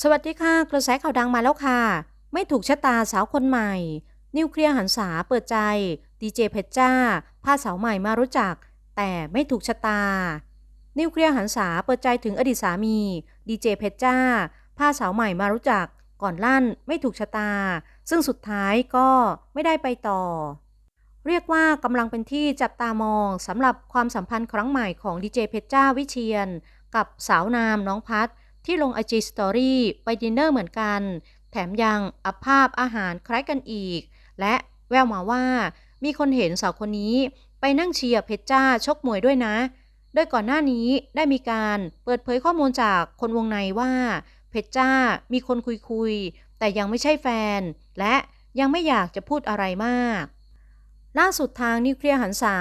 สวัสดีค่ะ กระแสข่าวดังมาแล้วค่ะ ไม่ถูกชะตาสาวคนใหม่ นิวเคลียร์หันษาเปิดใจ ดีเจเพชรจ้าพาสาวใหม่มารู้จัก แต่ไม่ถูกชะตา นิวเคลียร์หันษาเปิดใจถึงอดีตสามี ดีเจเพชรจ้าพาสาวใหม่มารู้จัก ก่อนลั่นไม่ถูกชะตา ซึ่งสุดท้ายก็ไม่ได้ไปต่อ เรียกว่ากำลังเป็นที่จับตามองสำหรับความสัมพันธ์ครั้งใหม่ของดีเจเพชรจ้าวิเชียน กับสาวนามน้องพัด ที่ลงไอจีสตอรี่ไปดินเนอร์เหมือนกัน แถมยังอัพภาพอาหารคล้ายกันอีก และแววมาว่ามีคนเห็นสาวคนนี้ไปนั่งเชียร์เพชรจ้าชกมวยด้วยนะ โดยก่อนหน้านี้ได้มีการเปิดเผยข้อมูลจากคนวงในว่า เพชรจ้ามีคนคุยคุยๆแต่ยังไม่ใช่แฟน และยังไม่อยากจะพูดอะไรมาก ล่าสุดทางนิวเคลียร์หันษา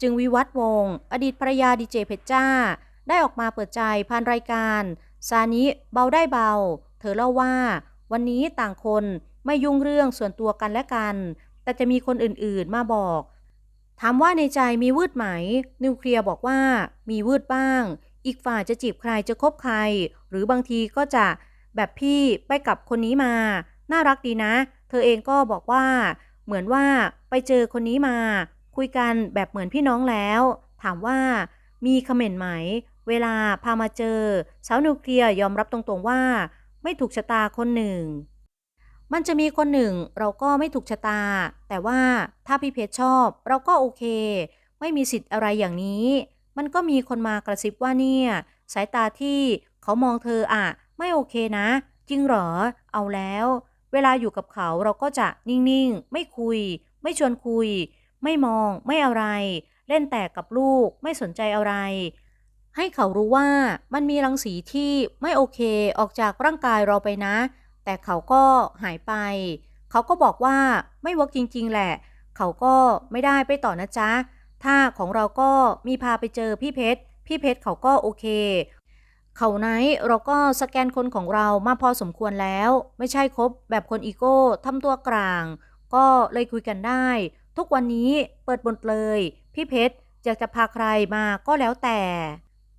จึงวิวัฒวงศ์อดีตภรรยาดีเจเพชรจ้า ได้ออกมาเปิดใจผ่านรายการ ซานิเบาได้เบา เธอเล่าว่า วันนี้ต่างคนไม่ยุ่งเรื่องส่วนตัวกันและกัน แต่จะมีคนอื่นๆมาบอก ถามว่าในใจมีวืดไหม นิวเคลียร์บอกว่ามีวืดบ้าง อีกฝ่ายจะจีบใครจะคบใคร หรือบางทีก็จะแบบพี่ไปกับคนนี้มา น่ารักดีนะ เธอเองก็บอกว่า เหมือนว่าไปเจอคนนี้มา คุยกันแบบเหมือนพี่น้องแล้ว ถามว่ามีคอมเมนต์ไหม เวลาพามาเจอ สาวนิวเคลียร์ยอมรับตรงๆว่า ไม่ถูกชะตาคนหนึ่ง มันจะมีคนหนึ่งเราก็ไม่ถูกชะตา แต่ว่าถ้าพี่เพชรชอบ เราก็โอเค ไม่มีสิทธิ์อะไรอย่างนี้ มันก็มีคนมากระซิบว่าเนี่ย สายตาที่เขามองเธออะไม่โอเคนะ จริงเหรอ เอาแล้ว เวลาอยู่กับเขาเราก็จะนิ่งๆ ไม่คุย ไม่ชวนคุย ไม่มอง ไม่อะไร เล่นแต่กับลูก ไม่สนใจอะไร ให้เขารู้ว่ามันมีรังสีที่ไม่โอเคออกจากร่างกายเราไปนะ แต่เขาก็หายไป เขาก็บอกว่าไม่เวิร์กจริง ๆ แหละ เขาก็ไม่ได้ไปต่อนะจ๊ะ ถ้าของเราก็มีพาไปเจอพี่เพชร พี่เพชรเขาก็โอเค เขาไนเราก็สแกนคนของเรามาพอสมควรแล้ว ไม่ใช่คบแบบคนอีโก้ทำตัวกลาง ก็เลยคุยกันได้ ทุกวันนี้เปิดบทเลย พี่เพชรอยากจะพาใครมาก็แล้วแต่